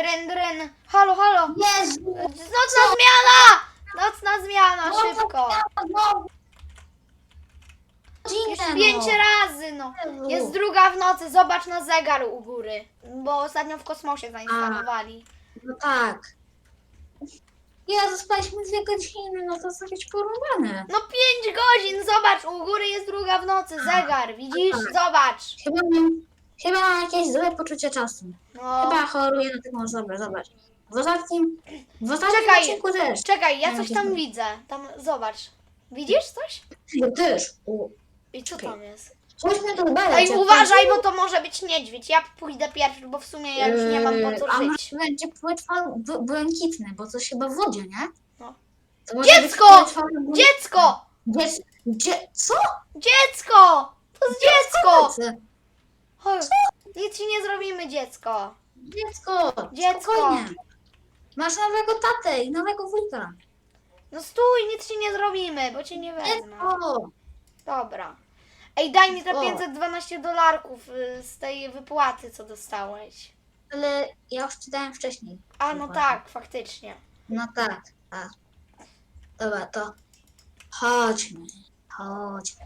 Dryn, dryn. Halo, halo. Jezu! Nocna zmiana! Nocna zmiana, No, szybko. No. Już Godzinę, pięć no. razy, no. Jezu. Jest druga w nocy, zobacz na zegar u góry. Bo ostatnio w kosmosie zainstalowali. No tak. Ja zaspaliśmy dwie godziny, no to jakieś porąbane. No pięć godzin, zobacz, u góry jest druga w nocy, zegar, widzisz? tak. Zobacz. Chyba mam, chyba mam jakieś złe poczucie czasu. No. Chyba choruję na taką osobę, zobacz. W ostatnim, w ostatnim Czekaj. odcinku też. Czekaj, ja coś tam widzę. Tam, zobacz. Widzisz coś? Ja też. O, I co tam jest? Chodźmy tu badać. Ej, jak uważaj, to- bo to może być niedźwiedź. Ja pójdę pierwszy, bo w sumie ja już nie mam po Yy, co A żyć. może będzie płetwa b- błękitny, bo coś chyba w wodzie, nie? No. To może być Dziecko! płetwa. Dziecko! Dziec... Dzie... Co? Dziecko! To jest dziecko! Dziecko! Chodź. Nic ci nie zrobimy, dziecko. Dziecko! Dziecko. Spokojnie. Masz nowego tatę i nowego wujka. No stój, nic ci nie zrobimy, bo cię nie wezmę. Dziecko! Dobra. Ej, daj mi te O. 512 dolarków y, z tej wypłaty, co dostałeś. Ale ja już czytałem wcześniej. A, no Dokładnie. tak, faktycznie. No tak, tak. Dobra, to chodźmy. Chodźmy.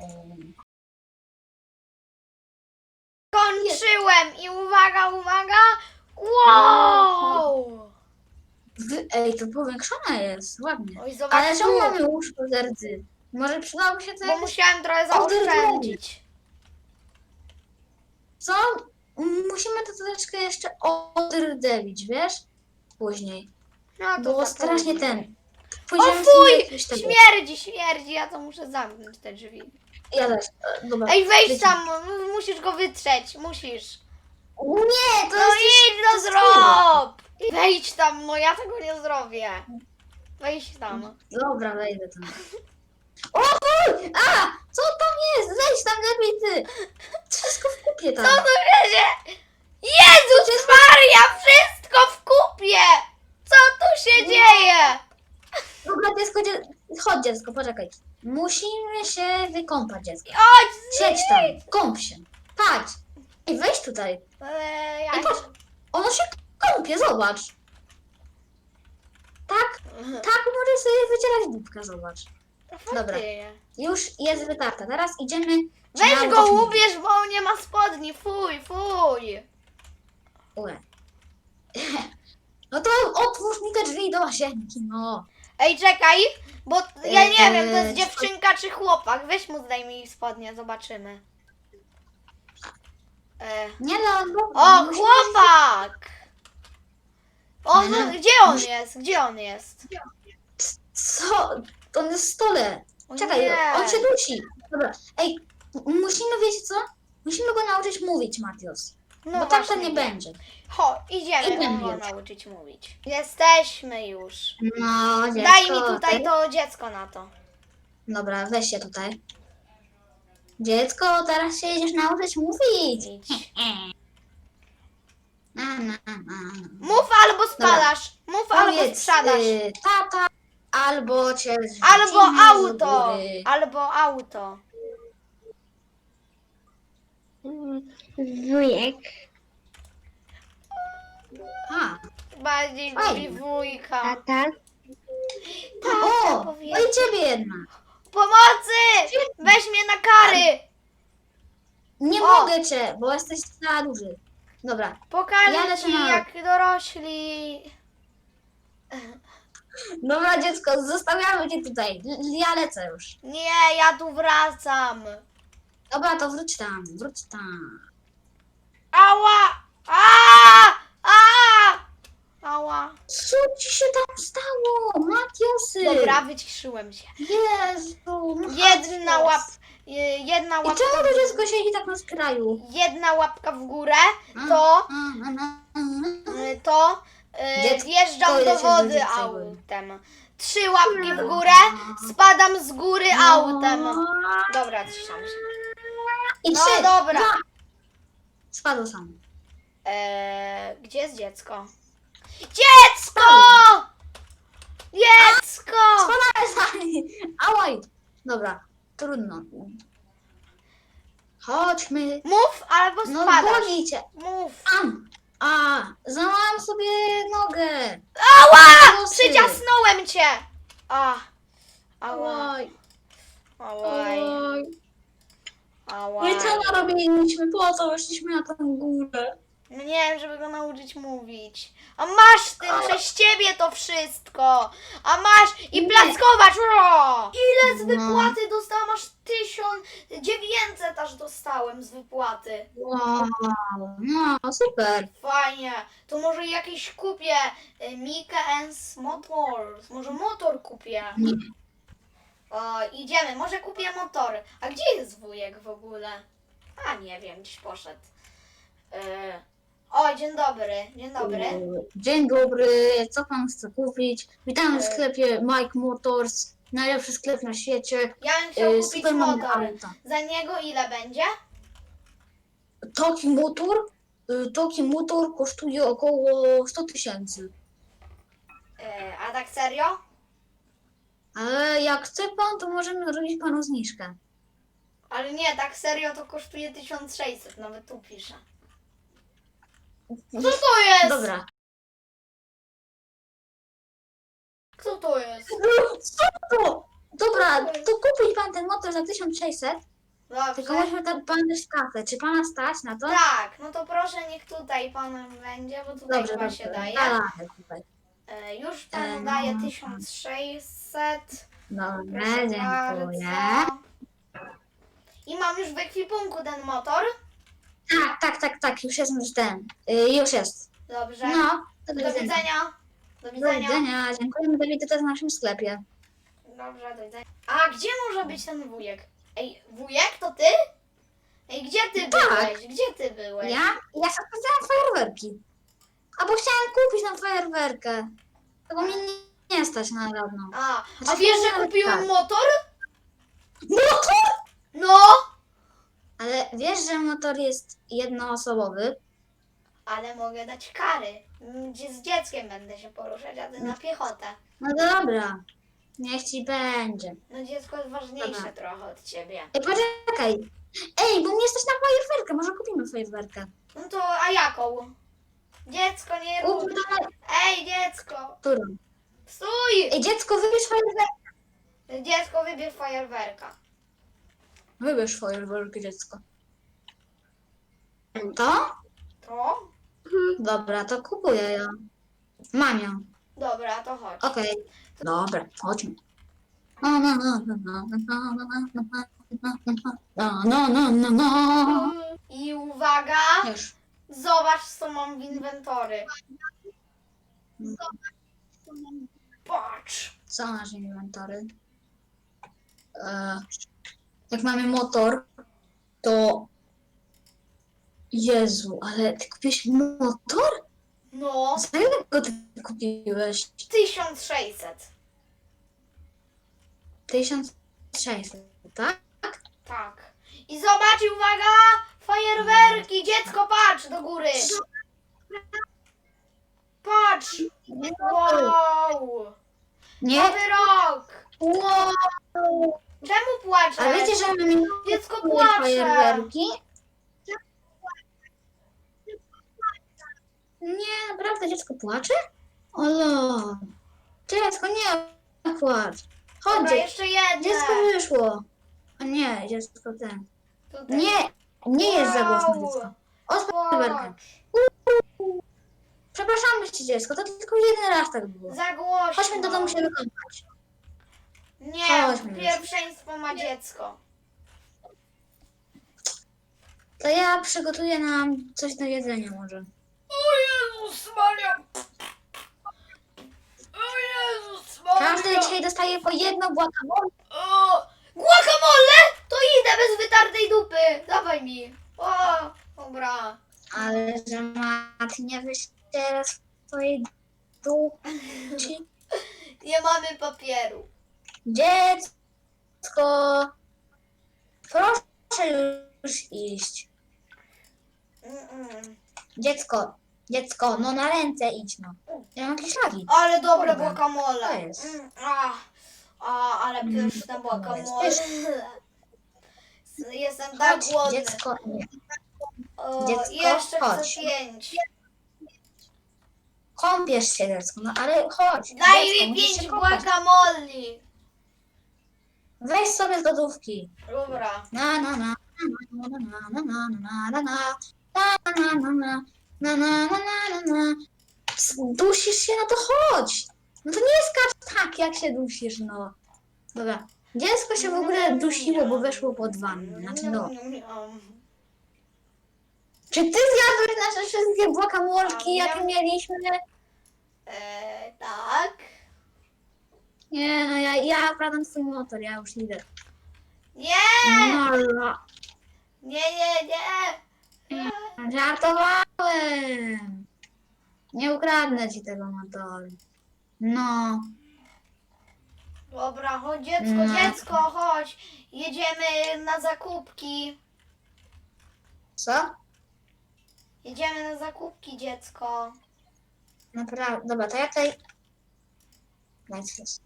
Kończyłem i uwaga, uwaga. Wow! Wy... Ej, to powiększone jest, ładnie. Oj, zobacz Ale czemu tu, mamy łóżko z rdzy? Może przydałoby się to bo jakoś... musiałem trochę zaoszczędzić. Co? Musimy to troszeczkę jeszcze odrdewić, wiesz? Później. No to Było za strasznie ten. O Pójdziemy sobie fuj! jakieś tego. Śmierdzi, śmierdzi, ja to muszę zamknąć te drzwi. Ja też. E, Dobra. Ej, wejdź tam, m- musisz go wytrzeć, musisz. Nie, to No jest... idź, no to jest zrób! Wejdź tam, no ja tego nie zrobię. Wejdź tam. Dobra, wejdę tam. O fuj! A! Co tam jest? Wejdź tam lepiej ty! Wszystko w kupie tam. Co tu się? Jezus Maria, wszystko w kupie! Co tu się dzieje? Dobra, dziecko, dzie... chodź dziecko, poczekaj. Musimy się wykąpać dziecko. Chodź! Siedź tam, kąp się. Patrz. Ej, weź tutaj. Eee. Ej, patrz. Ono się kąpie, zobacz. Tak, tak możesz sobie wycierać dupkę, zobacz. Dobra. Już jest wytarta. Teraz idziemy... Weź go ubierz, bo on nie ma spodni, fuj, fuj. Ue. No to otwórz mi te drzwi do łazienki, no. Ej, czekaj, bo ja nie Eee, wiem, to jest eee, dziewczynka czy chłopak. Weź mu zdejmij spodnie, zobaczymy. E, Nie no, no. o, musimy- chłopak! No, Mhm. gdzie on jest? Gdzie on jest? Co? On jest w stole. O Czekaj, nie. on się dusi. Dobra, ej, m- musimy, wiecie co? Musimy go nauczyć mówić, Matios. No bo tak to właśnie. nie będzie. Ho, idziemy Idziemy go już. nauczyć mówić. Jesteśmy już. No, dziecko. Daj mi tutaj ty- to dziecko na to. Dobra, weź się tutaj. Dziecko, teraz się idziesz nauczyć mówić. Idź. Na, na, na. Mów albo spalasz. Mów albo Powiedz, sprzedasz. y, tata, albo cię Albo z auto. góry. Albo auto. Wujek. A, Bardziej Fajnie. lubi wujka. Tata. Tata o, no i ciebie jedna. Pomocy! Weź mnie na kary! Nie O. mogę cię, bo jesteś za duży. Dobra, Pokażę Ja ci jak dorośli. dobra dziecko, zostawiamy cię tutaj. L- Ja lecę już. Nie, ja tu wracam. Dobra, to wróć tam, wróć tam. Ała! A! A! Ała. Co ci się tam stało? Matiosy! Dobra, wyciszyłem się. Jezu! Jedna Matios. łap. y, Jedna I łapka. czemu to dziecko siedzi tak na skraju? Jedna łapka w górę, to, A, a, a, a. y, to y, Dziecko wjeżdżam do jedzie wody rodzicem. autem. Trzy łapki w górę, spadam z góry autem. Dobra, ciszam się. I No trzy, dobra. dwa. Spadł sam. Eee, gdzie jest dziecko? Dziecko! Dziecko! Spadamy sami! Ałaj! Dobra, trudno. Chodźmy. Mów albo No spadasz. boli cię. Mów. Am, A, złamałam sobie nogę. Ała! Włosy. Przyciasnąłem cię! A, ała, Oj, ałaj, oj. Ałaj. I co narobiliśmy? Po co weszliśmy na tę górę? No Nie wiem, żeby go nauczyć mówić. A masz ty, przez ciebie to wszystko. A masz i Nie. plackować. Ile z No. wypłaty dostałam? Aż 1900 aż dostałem z wypłaty. Wow, no super. Fajnie. To może jakieś kupię. y, Mika and Motors. Może motor kupię. Nie. O, idziemy. Może kupię motor. A gdzie jest wujek w ogóle? A nie wiem, gdzieś poszedł. Y, O, dzień dobry. Dzień dobry. Dzień dobry, co pan chce kupić? Witam w E. sklepie Mike Motors, najlepszy sklep na świecie. Ja bym chciał E, kupić motor. Za niego ile będzie? Taki motor, y, taki motor kosztuje około 100 tysięcy. E, a tak serio? Ale jak chce pan, to możemy zrobić panu zniżkę. Ale nie, tak serio to kosztuje 1600, nawet tu pisze. Co to jest? Dobra. Kto to jest? Co to? Dobra, to kupić pan ten motor za 1600, tylko Dobrze. musimy tam pan też kasę. Czy pana stać na to? Tak, no to proszę niech tutaj pan będzie, bo tutaj Dobrze, chyba dobrze. się daje. Da, tutaj. E, już E, panu no. daję 1600. Dobra, Proszę dziękuję. bardzo. I mam już w ekwipunku ten motor. Tak, tak, tak, tak, już jest już ten. Y, już jest. Dobrze. No, to Do widzenia. Do Do widzenia. widzenia. Dziękujemy za wizytę w naszym sklepie. Dobrze, do widzenia. A gdzie może być ten wujek? Ej, wujek to ty? Ej, gdzie ty Tak. byłeś? Gdzie ty byłeś? Ja? Ja sobie sprawdzałam fajerwerki. Albo chciałam kupić nam fajerwerkę. Tylko mnie nie, nie stać na żadną. A, a Znaczy, wiesz, że tak. kupiłem motor? Motor? No! Ale wiesz, że motor jest jednoosobowy? Ale mogę dać kary. Gdzie z dzieckiem będę się poruszać, a ty na piechotę. No dobra. Niech ci będzie. No dziecko jest ważniejsze Dobra. trochę od ciebie. Ej, poczekaj. Ej, bo mnie stać na fajerwerkę. Może kupimy fajerwerkę. No to, a jaką? Dziecko, nie rób. Ej, dziecko! którą? Stój! Ej, dziecko, wybierz fajerwerkę. Dziecko, wybierz fajerwerka. Wybierz fajerwerkę, dziecko. To? To? Dobra, to kupuję. Mam ją. Dobra, to chodź. Okej. Dobra, chodźmy. No, no, no, no, no, no, no, no, no, no, no, no, no. I uwaga! Już. Zobacz, co mam w inwentory. Patrz. Co masz w inwentory? E, jak mamy motor, to... Jezu, ale ty kupiłeś motor? No, Za ile go ty kupiłeś? 1600. 1600, tak? Tak. I zobacz, uwaga! Fajerwerki! Dziecko, patrz do góry! Patrz! Wow! Nie? Nowy rok! Wow. Czemu płaczesz? A wiecie, że mamy Dziecko płacze! fajerwerki? Nie, naprawdę dziecko płacze? Olo. Dziecko, nie płacz. Chodź, Dobra, jeszcze jedne. dziecko wyszło. A nie, dziecko ten. Tutaj. Nie, nie jest za Wow. dziecko. Fajerwerkę. Płacz. Przepraszamy cię dziecko, to tylko jeden raz tak było. Za głośno. Chodźmy do domu się wykąpać. Nie, Chodźmy. pierwszeństwo ma dziecko. To ja przygotuję nam coś do jedzenia może. O Jezus Maria! O Jezus Maria! Każdy dzisiaj dostaje po jedno guacamole. O, guacamole? To idę bez wytartej dupy. Dawaj mi. O, dobra. Ale że nie wyściera swojej dupy. Nie mamy papieru. Dziecko, proszę już iść. Mm-mm. Dziecko, dziecko, no na ręce idź no. Ja mam jakieś lagi. Ale dobre Kurde, guacamole. to jest. Mm, a, a, ale pyszne guacamole. Jestem tak Chodź, głodny. dziecko. O, dziecko, jeszcze chcę chodź. pięć. Kąpiesz się, dziecko, no ale chodź. Daj dziecko, mi musisz się pięć kąpać. guacamole. Weź sobie z lodówki. Dobra. Na na na na na na na na na na na na na na na na na na na na Dusisz się, no to chodź! No to nie skacz tak, jak się dusisz, no. Dobra. Dziecko się w ogóle dusiło, bo weszło pod wannę. Znaczy no. Czy ty zjadłeś nasze wszystkie guacamolki, Ja- jakie mieliśmy? Eee, tak. Nie, no ja, ja wkładam swój motor, ja już idę. Nie, no. nie, nie, nie. Żartowałem. Nie ukradnę ci tego motoru. No. Dobra, chodź dziecko, No. dziecko, chodź. Jedziemy na zakupki. Co? Jedziemy na zakupki, dziecko. Naprawdę. Dobra, to ja tutaj... Coś.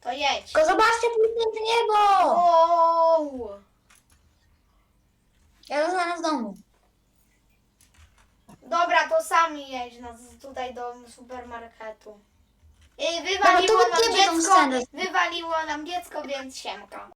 To jedź. Tylko zobaczcie piękne niebo! Wow. Ja zostanę w domu. Dobra, to sami jedź nas tutaj do supermarketu. Dobra, wywaliło to nam wytniemy tą dziecko, scenę. wywaliło nam dziecko, więc siemka.